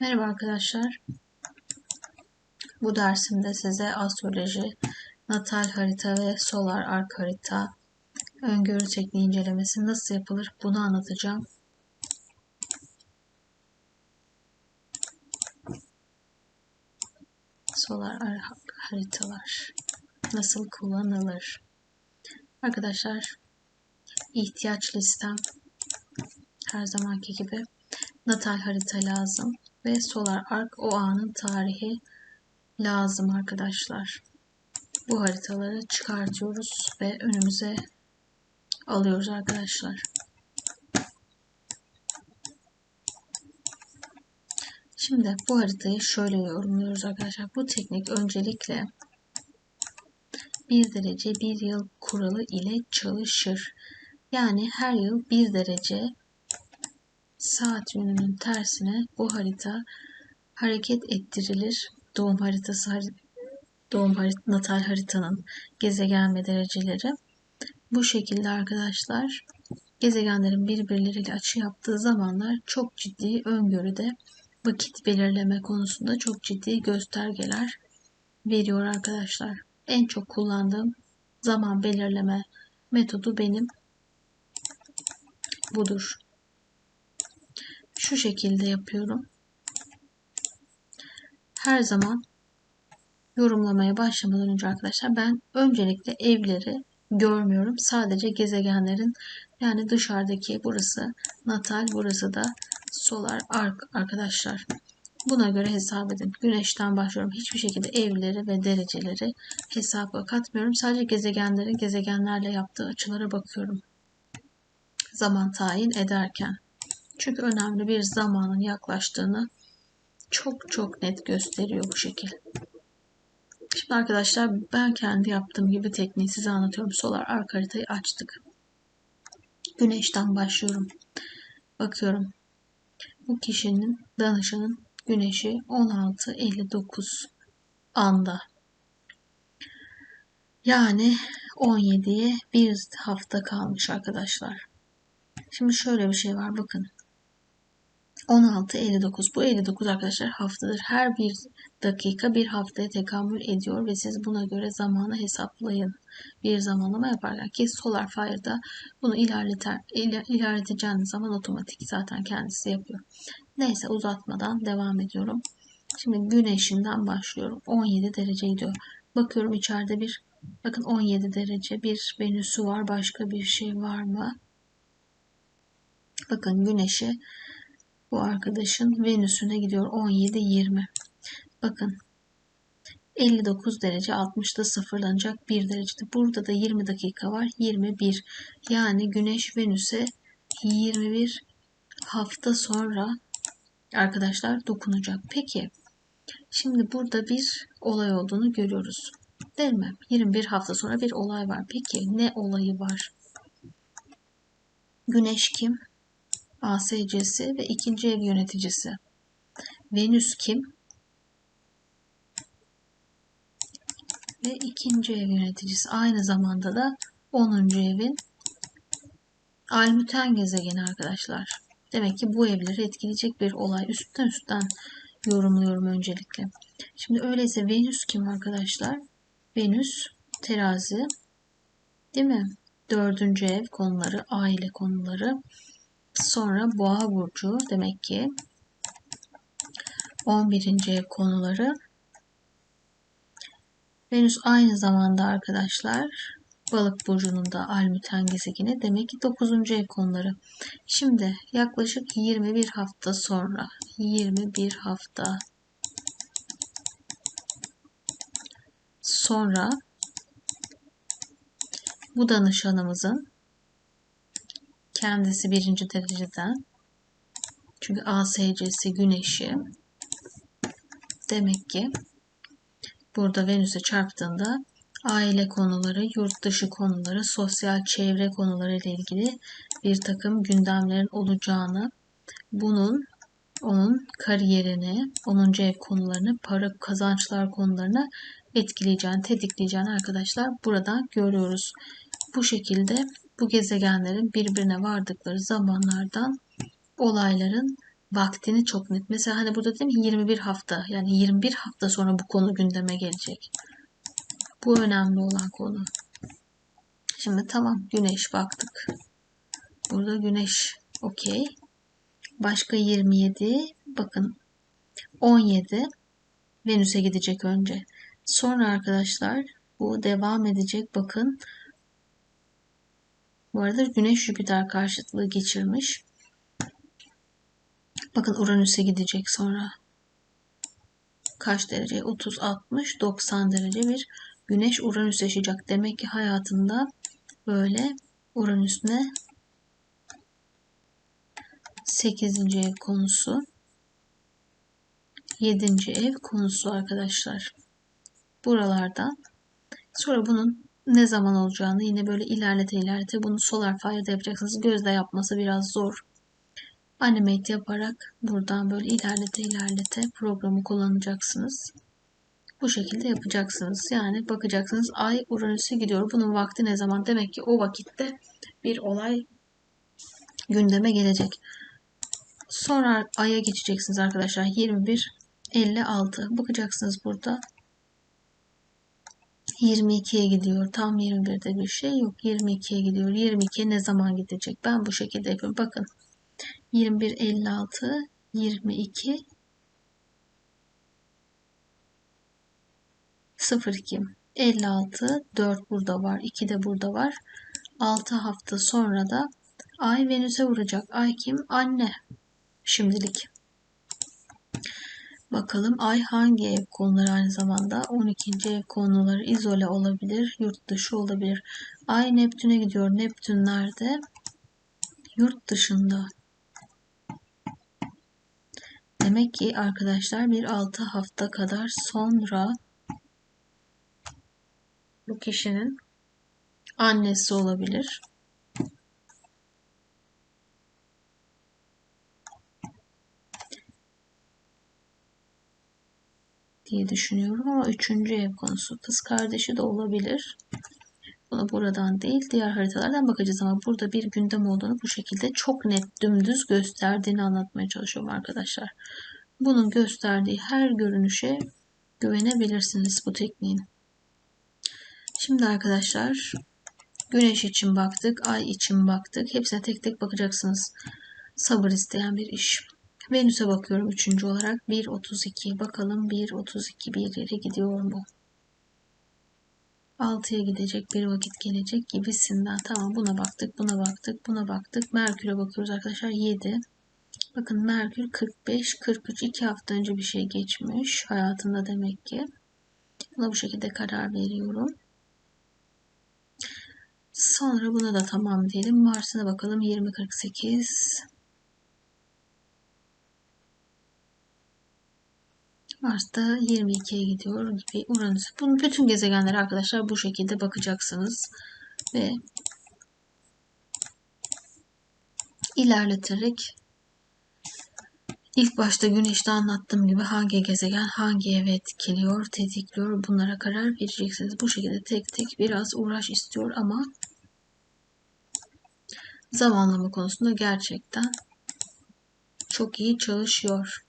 Merhaba arkadaşlar. Bu dersimde size astroloji, natal harita ve solar ark harita öngörü tekniği incelemesi nasıl yapılır bunu anlatacağım. Solar haritalar nasıl kullanılır? Arkadaşlar ihtiyaç listem her zamanki gibi natal harita lazım ve solar ark o anın tarihi lazım arkadaşlar. Bu haritaları çıkartıyoruz ve önümüze alıyoruz arkadaşlar. Şimdi bu haritayı şöyle yorumluyoruz arkadaşlar. Bu teknik öncelikle bir derece bir yıl kuralı ile çalışır. Yani her yıl bir derece saat yönünün tersine bu harita hareket ettirilir. Doğum haritası doğum harit natal haritanın gezegen ve dereceleri. Bu şekilde arkadaşlar gezegenlerin birbirleriyle açı yaptığı zamanlar çok ciddi öngörüde vakit belirleme konusunda çok ciddi göstergeler veriyor arkadaşlar. En çok kullandığım zaman belirleme metodu benim budur şu şekilde yapıyorum. Her zaman yorumlamaya başlamadan önce arkadaşlar ben öncelikle evleri görmüyorum. Sadece gezegenlerin yani dışarıdaki burası natal burası da solar ark arkadaşlar. Buna göre hesap edin. Güneşten başlıyorum. Hiçbir şekilde evleri ve dereceleri hesaba katmıyorum. Sadece gezegenlerin gezegenlerle yaptığı açılara bakıyorum. Zaman tayin ederken. Çünkü önemli bir zamanın yaklaştığını çok çok net gösteriyor bu şekil. Şimdi arkadaşlar ben kendi yaptığım gibi tekniği size anlatıyorum. Solar ark haritayı açtık. Güneşten başlıyorum. Bakıyorum. Bu kişinin danışanın güneşi 16.59 anda. Yani 17'ye bir hafta kalmış arkadaşlar. Şimdi şöyle bir şey var bakın. 16, 59. Bu 59 arkadaşlar haftadır. Her bir dakika bir haftaya tekamül ediyor ve siz buna göre zamanı hesaplayın. Bir zamanlama yaparken ki Solar Fire'da bunu ilerleter, iler, ilerleteceğiniz zaman otomatik zaten kendisi yapıyor. Neyse uzatmadan devam ediyorum. Şimdi güneşinden başlıyorum. 17 derece diyor. Bakıyorum içeride bir bakın 17 derece bir venüsü var. Başka bir şey var mı? Bakın güneşi bu arkadaşın Venüs'üne gidiyor 17-20. Bakın 59 derece 60'da sıfırlanacak 1 derecede. Burada da 20 dakika var 21. Yani Güneş Venüs'e 21 hafta sonra arkadaşlar dokunacak. Peki şimdi burada bir olay olduğunu görüyoruz. Değil mi? 21 hafta sonra bir olay var. Peki ne olayı var? Güneş kim? ASC'si ve ikinci ev yöneticisi. Venüs kim? Ve ikinci ev yöneticisi. Aynı zamanda da 10. evin Almüten gezegeni arkadaşlar. Demek ki bu evleri etkileyecek bir olay. Üstten üstten yorumluyorum öncelikle. Şimdi öyleyse Venüs kim arkadaşlar? Venüs terazi değil mi? Dördüncü ev konuları, aile konuları. Sonra boğa burcu demek ki 11. ev konuları. Venüs aynı zamanda arkadaşlar balık burcunun da almüten gezegeni demek ki 9. ev konuları. Şimdi yaklaşık 21 hafta sonra 21 hafta sonra bu danışanımızın Kendisi birinci dereceden. Çünkü ASC'si güneşi. Demek ki burada Venüs'e çarptığında aile konuları, yurt dışı konuları, sosyal çevre konuları ile ilgili bir takım gündemlerin olacağını, bunun onun kariyerini, 10. ev konularını, para kazançlar konularını etkileyeceğini, tetikleyeceğini arkadaşlar buradan görüyoruz. Bu şekilde bu gezegenlerin birbirine vardıkları zamanlardan olayların vaktini çok net. Mesela hani burada dedim ki 21 hafta yani 21 hafta sonra bu konu gündeme gelecek. Bu önemli olan konu. Şimdi tamam güneş baktık. Burada güneş okey. Başka 27 bakın 17 Venüs'e gidecek önce. Sonra arkadaşlar bu devam edecek bakın. Bu arada Güneş Jüpiter karşıtlığı geçirmiş. Bakın Uranüs'e gidecek sonra. Kaç derece? 30, 60, 90 derece bir Güneş Uranüs yaşayacak. Demek ki hayatında böyle Uranüs ne? 8. ev konusu. 7. ev konusu arkadaşlar. Buralarda. Sonra bunun ne zaman olacağını yine böyle ilerlete ilerlete bunu solar fire'da yapacaksınız. Gözle yapması biraz zor. Animate yaparak buradan böyle ilerlete ilerlete programı kullanacaksınız. Bu şekilde yapacaksınız. Yani bakacaksınız ay Uranüs'e gidiyor. Bunun vakti ne zaman? Demek ki o vakitte bir olay gündeme gelecek. Sonra aya geçeceksiniz arkadaşlar. 21 56 bakacaksınız burada 22'ye gidiyor. Tam 21'de bir şey yok. 22'ye gidiyor. 22'ye ne zaman gidecek? Ben bu şekilde yapıyorum. Bakın 21 56 22 02 56 4 burada var. 2 de burada var. 6 hafta sonra da Ay Venüs'e vuracak. Ay kim? Anne. Şimdilik. Bakalım ay hangi ev konuları aynı zamanda 12. ev konuları izole olabilir, yurt dışı olabilir. Ay Neptün'e gidiyor. Neptün nerede? Yurt dışında. Demek ki arkadaşlar bir 6 hafta kadar sonra bu kişinin annesi olabilir. Diye düşünüyorum ama üçüncü ev konusu kız kardeşi de olabilir. Bunu buradan değil diğer haritalardan bakacağız ama burada bir gündem olduğunu bu şekilde çok net dümdüz gösterdiğini anlatmaya çalışıyorum arkadaşlar. Bunun gösterdiği her görünüşe güvenebilirsiniz bu tekniğin. Şimdi arkadaşlar güneş için baktık, ay için baktık. Hepsine tek tek bakacaksınız. Sabır isteyen bir iş. Venüs'e bakıyorum üçüncü olarak. 1.32. Bakalım 1.32 bir yere gidiyor mu? 6'ya gidecek bir vakit gelecek gibisinden. Tamam buna baktık, buna baktık, buna baktık. Merkür'e bakıyoruz arkadaşlar. 7. Bakın Merkür 45, 43. 2 hafta önce bir şey geçmiş hayatında demek ki. Buna bu şekilde karar veriyorum. Sonra buna da tamam diyelim. Mars'ına bakalım. 20.48. Mars'ta 22'ye gidiyor gibi Uranüs. Bunun bütün gezegenleri arkadaşlar bu şekilde bakacaksınız. Ve ilerleterek ilk başta güneşte anlattığım gibi hangi gezegen hangi evi etkiliyor, tetikliyor bunlara karar vereceksiniz. Bu şekilde tek tek biraz uğraş istiyor ama zamanlama konusunda gerçekten çok iyi çalışıyor.